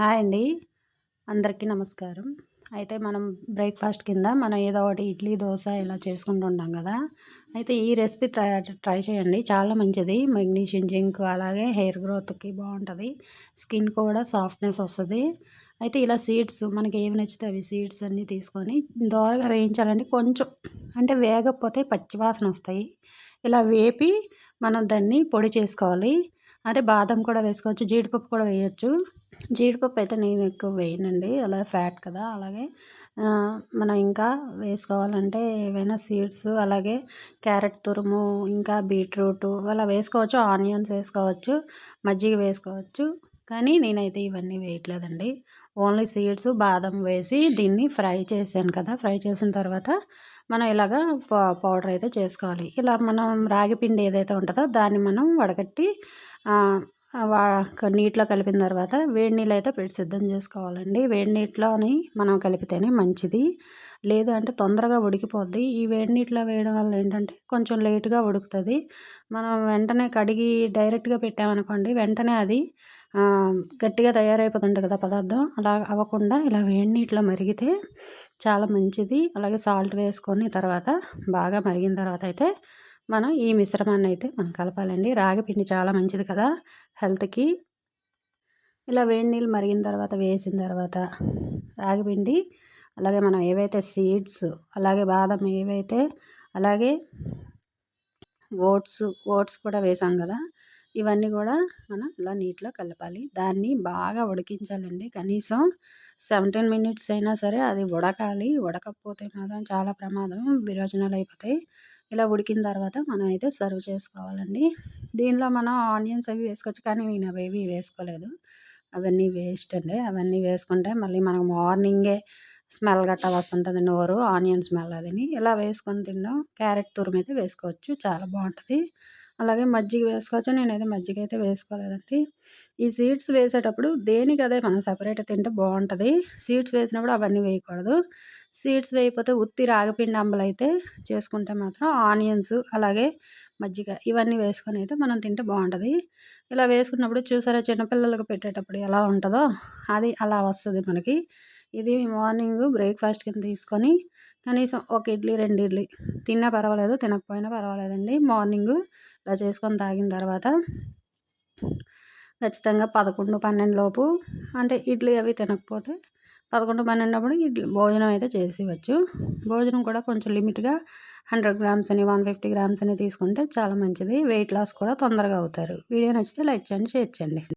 Hi అండి. అందరికీ నమస్కారం. అయితే మనం బ్రేక్ఫాస్ట్ కింద మనం ఏదో ఒకటి ఇడ్లీ దోశ ఇలా చేసుకుంటుంటాం కదా. అయితే ఈ రెసిపీ ట్రై ట్రై చేయండి. చాలా మంచిది. మెగ్నీషియం జింక్ అలాగే హెయిర్ గ్రోత్కి బాగుంటుంది. స్కిన్ కూడా సాఫ్ట్నెస్ వస్తుంది. అయితే ఇలా సీడ్స్ మనకి ఏమి నచ్చితే అవి సీడ్స్ అన్నీ తీసుకొని దోరగా వేయించాలండి. కొంచెం అంటే వేగకపోతే పచ్చివాసన వస్తాయి. ఇలా వేపి మనం దాన్ని పొడి చేసుకోవాలి. అంటే బాదం కూడా వేసుకోవచ్చు జీడిపప్పు కూడా వేయచ్చు. జీడిపప్పు అయితే నేను ఎక్కువ వేయనండి. అలా ఫ్యాట్ కదా! అలాగే మనం ఇంకా వేసుకోవాలంటే ఏవైనా సీడ్స్ అలాగే క్యారెట్ తురుము ఇంకా బీట్రూట్ అలా వేసుకోవచ్చు. ఆనియన్స్ వేసుకోవచ్చు మజ్జిగ వేసుకోవచ్చు. కానీ నేనైతే ఇవన్నీ వేయట్లేదండి. ఓన్లీ సీడ్స్ బాదం వేసి దీన్ని ఫ్రై చేశాను కదా! ఫ్రై చేసిన తర్వాత మనం ఇలాగ పౌడర్ అయితే చేసుకోవాలి. ఇలా మనం రాగి పిండి ఏదైతే ఉంటుందో దాన్ని మనం వడగట్టి నీటిలో కలిపిన తర్వాత వేడి నీళ్ళు అయితే పెట్టి సిద్ధం చేసుకోవాలండి. వేడి నీటిలోని మనం కలిపితేనే మంచిది. లేదు అంటే తొందరగా ఉడికిపోద్ది. ఈ వేడి నీటిలో వేయడం వల్ల ఏంటంటే కొంచెం లేటుగా ఉడుకుతుంది. మనం వెంటనే కడిగి డైరెక్ట్గా పెట్టామనుకోండి వెంటనే అది గట్టిగా తయారైపోతుంది కదా పదార్థం. అలా అవ్వకుండా ఇలా వేడి నీటిలో మరిగితే చాలా మంచిది. అలాగే సాల్ట్ వేసుకొని తర్వాత బాగా మరిగిన తర్వాత అయితే మనం ఈ మిశ్రమాన్ని అయితే మనం కలపాలండి. రాగి పిండి చాలా మంచిది కదా హెల్త్కి. ఇలా వేడి నీళ్ళు మరిగిన తర్వాత వేసిన తర్వాత రాగిపిండి అలాగే మనం ఏవైతే సీడ్స్ అలాగే బాదం ఏవైతే అలాగే ఓట్స్ ఓట్స్ కూడా వేసాం కదా ఇవన్నీ కూడా మనం ఇలా నీటిలో కలపాలి. దాన్ని బాగా ఉడికించాలండి. కనీసం సెవెంటీన్ మినిట్స్ అయినా సరే అది ఉడకాలి. ఉడకపోతే మాత్రం చాలా ప్రమాదం. విరోచనాలు అయిపోతాయి. ఇలా ఉడికిన తర్వాత మనం అయితే సర్వ్ చేసుకోవాలండి. దీనిలో మనం ఆనియన్స్ అవి వేసుకోవచ్చు కానీ నేను అవేవి వేసుకోలేదు. అవన్నీ వేస్ట్ అండి. అవన్నీ వేసుకుంటే మళ్ళీ మనకు మార్నింగే స్మెల్ గట్టా వస్తుంటుంది నోరు ఆనియన్ స్మెల్ అదిని. ఇలా వేసుకొని తినడం క్యారెట్ తురుము అయితే వేసుకోవచ్చు. చాలా బాగుంటుంది అలాగే మజ్జిగ వేసుకోవచ్చు. నేనైతే మజ్జిగ అయితే వేసుకోలేదండి. ఈ సీడ్స్ వేసేటప్పుడు దేనికి అదే మనం సపరేట్ తింటే బాగుంటుంది. సీడ్స్ వేసినప్పుడు అవన్నీ వేయకూడదు. సీడ్స్ వేయకపోతే ఉత్తి రాగిపిండి అంబలు అయితే చేసుకుంటే మాత్రం ఆనియన్స్ అలాగే మజ్జిగ ఇవన్నీ వేసుకొని అయితే మనం తింటే బాగుంటుంది. ఇలా వేసుకున్నప్పుడు చూసారా చిన్నపిల్లలకు పెట్టేటప్పుడు ఎలా ఉంటుందో? అది అలా వస్తుంది మనకి. ఇది మార్నింగ్ బ్రేక్ఫాస్ట్ కింద తీసుకొని కనీసం ఒక ఇడ్లీ రెండు ఇడ్లీ. తిన్నా పర్వాలేదు తినకపోయినా పర్వాలేదండి. మార్నింగ్ ఇలా చేసుకొని తాగిన తర్వాత ఖచ్చితంగా పదకొండు పన్నెండు లోపు అంటే ఇడ్లీ అవి తినకపోతే పదకొండు పన్నెండప్పుడు ఇడ్లీ భోజనం అయితే చేసి భోజనం కూడా కొంచెం లిమిట్గా హండ్రెడ్ గ్రామ్స్ అని వన్ ఫిఫ్టీ గ్రామ్స్ అని తీసుకుంటే చాలా మంచిది. వెయిట్ లాస్ కూడా తొందరగా అవుతారు. వీడియో నచ్చితే లైక్ చేయండి షేర్ చేయండి.